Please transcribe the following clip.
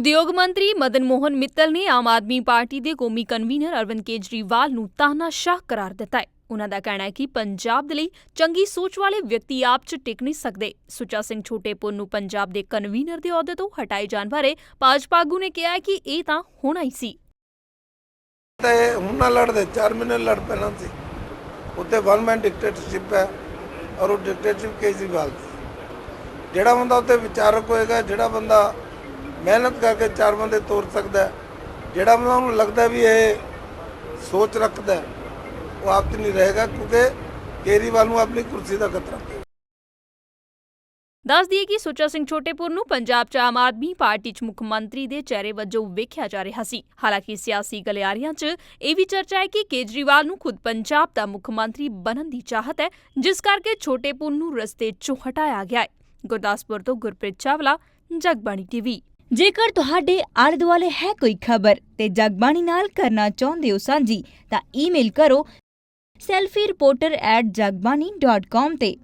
ਉਦਯੋਗ ਮੰਤਰੀ ਮਦਨ ਮੋਹਨ ਮਿੱਤਲ ਨੇ ਆਮ ਆਦਮੀ ਪਾਰਟੀ ਦੇ ਕੌਮੀ ਕਨਵੀਨਰ ਅਰਵਿੰਦ ਕੇਜਰੀਵਾਲ ਨੂੰ ਤਾਨਾਸ਼ਾਹ ਕਰਾਰ ਦਿੱਤਾ ਹੈ। ਉਨ੍ਹਾਂ ਦਾ ਕਹਿਣਾ ਹੈ ਕਿ ਪੰਜਾਬ ਦੇ ਲਈ ਚੰਗੀ ਸੋਚ ਵਾਲੇ ਵਿਅਕਤੀ ਆਪ 'ਚ ਟਿਕ ਨਹੀਂ ਸਕਦੇ। ਸੁੱਚਾ ਸਿੰਘ ਛੋਟੇਪੁਰ ਨੂੰ ਪੰਜਾਬ ਦੇ ਕਨਵੀਨਰ ਦੇ ਅਹੁਦੇ ਤੋਂ ਹਟਾਏ ਜਾਣ ਬਾਰੇ ਭਾਜਪਾ ਆਗੂ ਨੇ ਕਿਹਾ ਹੈ ਕਿ ਇਹ ਤਾਂ ਹੋਣਾ ਹੀ ਸੀ। ਤੇ ਹੁਣ ਨਾ ਲੜਦੇ 4 ਮਹੀਨੇ ਲੜ ਪੈਣਾ ਸੀ। ਉੱਤੇ ਵਨ ਮੈਨ ਡਿਕਟੇਟਰਸ਼ਿਪ ਹੈ ਔਰ ਉਹ ਡਿਕਟੇਟਰਸ਼ਿਪ ਕੇਜਰੀਵਾਲ ਦੀ। ਜਿਹੜਾ ਬੰਦਾ ਉੱਤੇ ਵਿਚਾਰਕ ਹੋਏਗਾ, ਜਿਹੜਾ ਬੰਦਾ ਮਿਹਨਤ ਕਰਕੇ ਚਾਰ ਬੰਦੇ ਤੋਰ ਸਕਦਾ ਜਿਹੜਾ ਬੰਦਾ ਉਹਨੂੰ ਲੱਗਦਾ ਵੀ ਇਹ ਸੋਚ ਰੱਖਦਾ ਉਹ ਆਪ 'ਚ ਨਹੀਂ ਰਹੇਗਾ ਕਿਉਂਕਿ ਕੇਜਰੀਵਾਲ ਨੂੰ ਆਪਣੀ ਕੁਰਸੀ ਦਾ ਖਤਰਾ ਦੱਸ ਦਈਏ ਕਿ ਸੁੱਚਾ ਸਿੰਘ ਛੋਟੇਪੁਰ ਨੂੰ ਪੰਜਾਬ 'ਚ ਆਮ ਆਦਮੀ ਪਾਰਟੀ 'ਚ ਮੁੱਖ ਮੰਤਰੀ ਦੇ ਚਿਹਰੇ ਵਜੋਂ ਵੇਖਿਆ ਜਾ ਰਿਹਾ ਸੀ। ਹਾਲਾਂਕਿ ਸਿਆਸੀ ਗਲਿਆਰੀਆਂ 'ਚ ਇਹ ਵੀ ਚਰਚਾ ਹੈ ਕਿ ਕੇਜਰੀਵਾਲ ਨੂੰ ਖੁਦ ਪੰਜਾਬ ਦਾ ਮੁੱਖ ਮੰਤਰੀ ਬਣਨ ਦੀ ਚਾਹਤ ਹੈ, ਜਿਸ ਕਰਕੇ ਛੋਟੇਪੁਰ ਨੂੰ ਰਸਤੇ 'ਚੋਂ ਹਟਾਇਆ ਗਿਆ ਹੈ। ਗੁਰਦਾਸਪੁਰ ਤੋਂ ਗੁਰਪ੍ਰੀਤ ਚਾਵਲਾ, ਜਗਬਾਣੀ ਟੀਵੀ। ਜੇਕਰ ਤੁਹਾਡੇ ਆਲੇ ਦੁਆਲੇ ਹੈ ਕੋਈ ਖਬਰ ਤੇ ਜਗਬਾਣੀ ਨਾਲ ਕਰਨਾ ਚਾਹੁੰਦੇ ਹੋ ਸਾਂਝੀ, ਤਾਂ ਈਮੇਲ ਕਰੋ selfie reporter@jagbani.com ਤੇ।